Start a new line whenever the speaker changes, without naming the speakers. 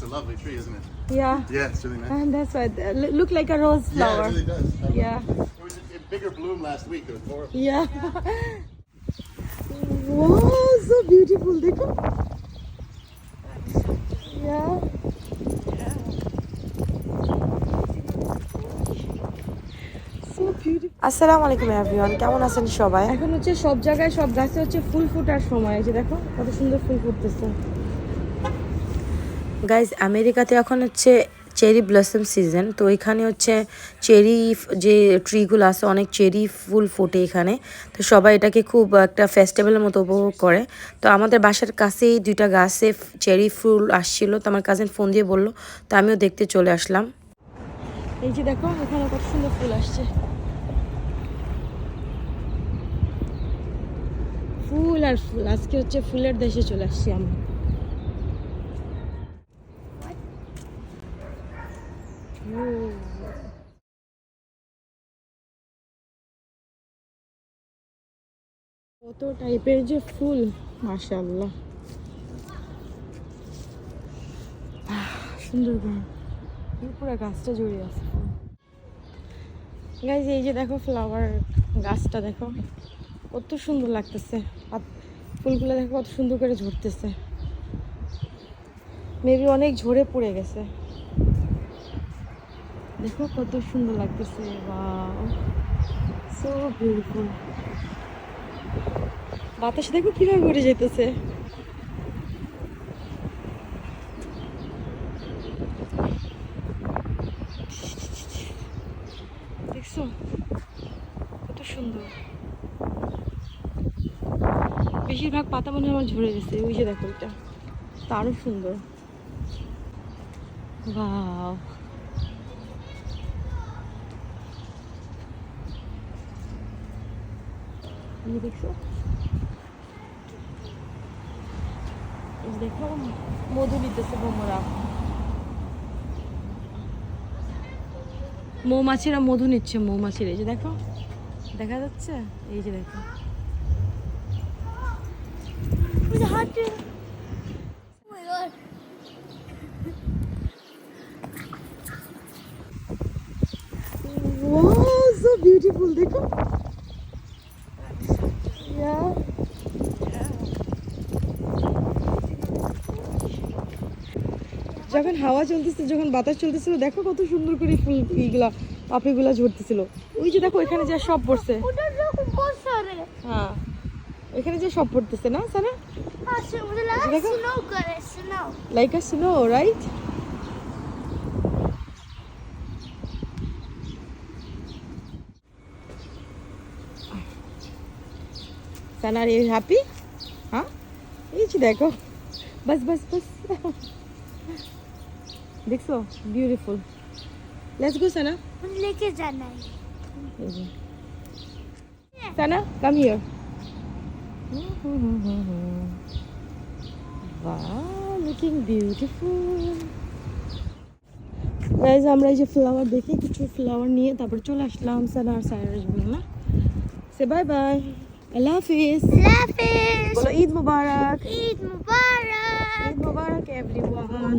It's a lovely tree, isn't it?
Yeah.
Yeah, it's really nice.
And that's why it lo- look like a rose flower.
Yeah, it really does. I love
Yeah.
it. It was in bigger bloom last week. It was horrible.
Yeah. wow, so beautiful. देखो. Yeah. So beautiful.
আসসালামু আলাইকুম everyone কেমন আছেন সবাই
এখন হচ্ছে সব জায়গায় সব গাছে হচ্ছে ফুল ফোটার সময় এই যে দেখো কত সুন্দর ফুল ফুটতেছে
গাইজ আমেরিকাতে এখন হচ্ছে চেরি ব্লসম সিজন তো এখানে হচ্ছে চেরি যে ট্রিগুলো আছে, অনেক চেরি ফুল ফোটে এখানে। তো সবাই এটাকে খুব একটা ফেস্টিভ্যালের মতো উপভোগ করে। তো আমাদের বাসার কাছেই দুইটা গাছে চেরি ফুল আসছিল, তো আমার কাজিন ফোন দিয়ে বলল, তো আমিও দেখতে চলে আসলাম।
এই যে দেখো, এখানে কত সুন্দর ফুল আসছে। ফুল আর ফুল, আজকে হচ্ছে ফুলের দেশে চলে আসছি আমরা কত টাইপের যে ফুল পুরো গাছটা আছে। এই যে দেখো ফ্লাওয়ার গাছটা দেখো। কত সুন্দর লাগতেছে। ফুলগুলো দেখো কত সুন্দর করে ঝরতেছে। মেবি অনেক ঝরে পড়ে গেছে। দেখো কত সুন্দর লাগতেছে সো বিউটিফুল বাতাস দেখো কীভাবে উড়ে যেতেছে দেখছ? কত সুন্দর। বেশিরভাগ পাতা মনে হয় আমার ঝরে গেছে, ওই যে দেখো এটা। তারও সুন্দর। বাও যে দেখছ দেখো মধু নিতেছে ভ্রমরা মৌমাছিরা মধু নিচ্ছে মৌমাছির। এই যে দেখো দেখা যাচ্ছে? এই যে দেখো। Wow, so beautiful দেখো Yeah. যখন হাওয়া চলতেছে যখন বাতাস চলতেছিল দেখো কত সুন্দর করে ফুল এইগুলা পাপড়িগুলা ঝরতেছিল ওই যে দেখো এখানে যে সব পড়ছে
उधर देखो बहुत सारे
হ্যাঁ এখানে যে সব পড়তেছে না সারা
हाँ से मुझे लगा
देखो।
स्नो करे snow
like a snow right Sana are you happy হ্যাঁ এই যে দেখো বাস বাস বাস দেখছ? বিউটিফুল লেটস গো সানা লেকে জানা Sana come here Wow, looking beautiful. Guys আমরা এই যে ফ্লাওয়ার দেখি কিছু ফ্লাওয়ার নিয়ে তারপর চলে আসলাম সানার সাইরাস বল না? সে বাই বাই আল্লাহ হাফিজ
আল্লাহ হাফিজ
বলো ঈদ মুবারক.
ঈদ মুবারক।
ঈদ মুবারক এভরিওয়ান